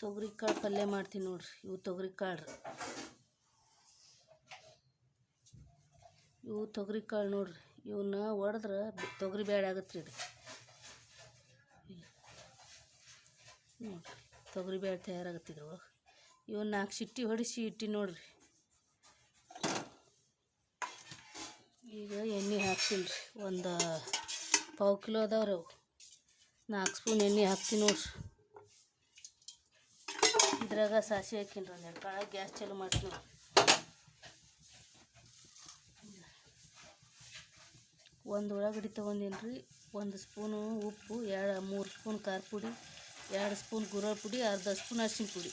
ತೊಗರಿ ಕಾಳು ಪಲ್ಯ ಮಾಡ್ತೀನಿ ನೋಡ್ರಿ, ಇವು ತೊಗರಿ ಕಾಳು ರೀ ಇವು ತೊಗರಿ ಕಾಳು ನೋಡ್ರಿ ಇವನ್ನ ಒಡೆದ್ರೆ ತೊಗರಿ ಬೇಳೆ ಆಗತ್ತೆ ರೀ ಇದು. ನೋಡ್ರಿ, ತೊಗರಿ ಬೇಳೆ ತಯಾರಾಗತ್ತೆ ಇದ್ರೊಳಗೆ ಇವನ್ನ ನಾಲ್ಕು ಸಿಟ್ಟಿ ಹೊಡಿಸಿ ಇಟ್ಟಿ ನೋಡ್ರಿ. ಈಗ ಎಣ್ಣೆ ಹಾಕ್ತೀನಿ ರೀ ಒಂದು ಪಾವು ಕಿಲೋ ಅದಾವ್ರಿ ಅವು. ನಾಲ್ಕು ಸ್ಪೂನ್ ಎಣ್ಣೆ ಹಾಕ್ತೀನಿ ನೋಡ್ರಿ. ಇದ್ರಾಗ ಸಾಸಿವೆ ಹಾಕಿನ್ರಿ ಒಂದೆರಡು ಕಾಳು ಗ್ಯಾಸ್ ಚಾಲು ಮಾಡ್ತೀನಿ ಒಂದು ಉಳ್ಳಾಗಡ್ಡಿ ತೊಗೊಂಡಿನ್ರಿ ಒಂದು ಸ್ಪೂನು ಉಪ್ಪು, ಎರಡು, ಮೂರು ಸ್ಪೂನ್ ಖಾರ ಪುಡಿ, ಎರಡು ಸ್ಪೂನ್ ಗುರಳ್ ಪುಡಿ, ಅರ್ಧ ಸ್ಪೂನ್ ಅರಿಶಿನ ಪುಡಿ.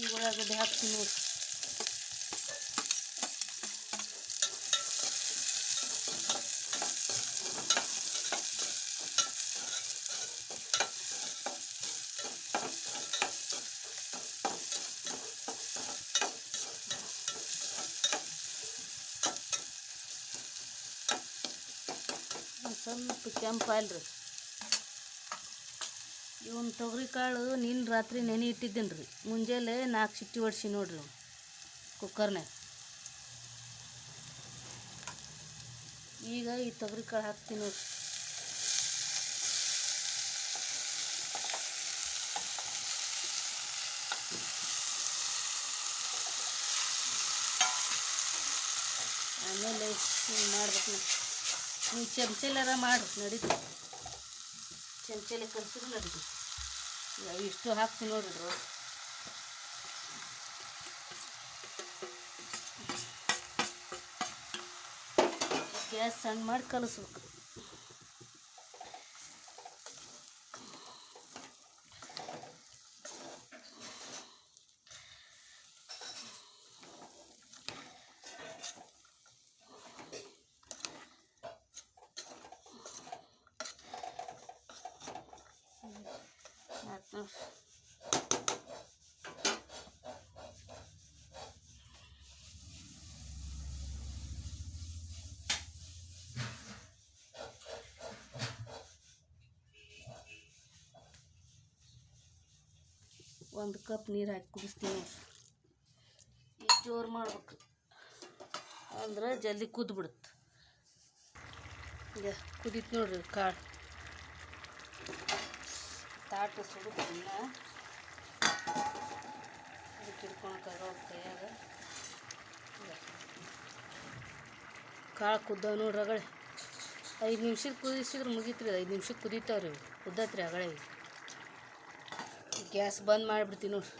ಈ ಉಳ್ಳಾಗಡ್ಡಿ ಹಾಕ್ತೀನಿ ನೋಡಿ ಒಂದ್ ಸ್ವಲ್ಪ ಕೆಂಪಾಯ್ಲ್ ರೀ ಇವನ್ ತೊಗರಿ ಕಾಳು ನಿನ್ನ ರಾತ್ರಿ ನೆನೆ ಇಟ್ಟಿದ್ದೀನಿ ರೀ ಮುಂಜಾನೆ ನಾಲ್ಕು ಸಿಟ್ಟಿ ಹೊಡ್ಸಿ ನೋಡ್ರಿ ಕುಕ್ಕರ್ನಾಗ ಈಗ ಈ ತೊಗರಿ ಕಾಳು ಹಾಕ್ತೀನಿ ನೋಡ್ರಿ. ಆಮೇಲೆ ಮಾಡ್ಬೇಕು ನೀವು ಚಮಚೆಲ್ಲಾರ ಮಾಡಿರಿ ನಡೀತು ಚಮಚೆಲೆ ಕಲ್ಸಿದ್ರೆ ನಡೀತು ಎಷ್ಟು ಹಾಕ್ತೀನಿ ನೋಡಿದ್ರು. ಗ್ಯಾಸ್ ಸಣ್ಣ ಮಾಡಿ ಕಲಿಸ್ಬೇಕು. ಒಂದು ಕಪ್ ನೀರು ಹಾಕಿ ಕುದಿಸ್ತೀನಿ ಈಗ ಜೋರು ಮಾಡ್ಬೇಕು. ಅಂದ್ರೆ ಜಲ್ದಿ ಕುದ್ದು ಬಿಡುತ್ತೆ ಈಗ ಕುದೀತು ನೋಡ್ರಿ ಕಾಳು. ತಾಟು ಸುಡು ಇನ್ನ ಅದಕ್ಕೆ ಹಿಡ್ಕೊಳಕ್ಕಾಗ ಕೈಯಾಗ ಕಾಳು ಕುದ್ದಾವ ನೋಡ್ರಿ ಅಗಳೆ. ಐದು ನಿಮಿಷಕ್ಕೆ ಕುದಿಸಿದ್ರೆ ಮುಗೀತು ರೀ ಐದು ನಿಮಿಷಕ್ಕೆ ಕುದೀತಾವ್ರಿ ಕುದ್ದತ್ರಿ ಅಗಳೆ. ಗ್ಯಾಸ್ ಬಂದ್ ಮಾಡಿಬಿಡ್ತೀನಿ ನೋಡ್ರಿ.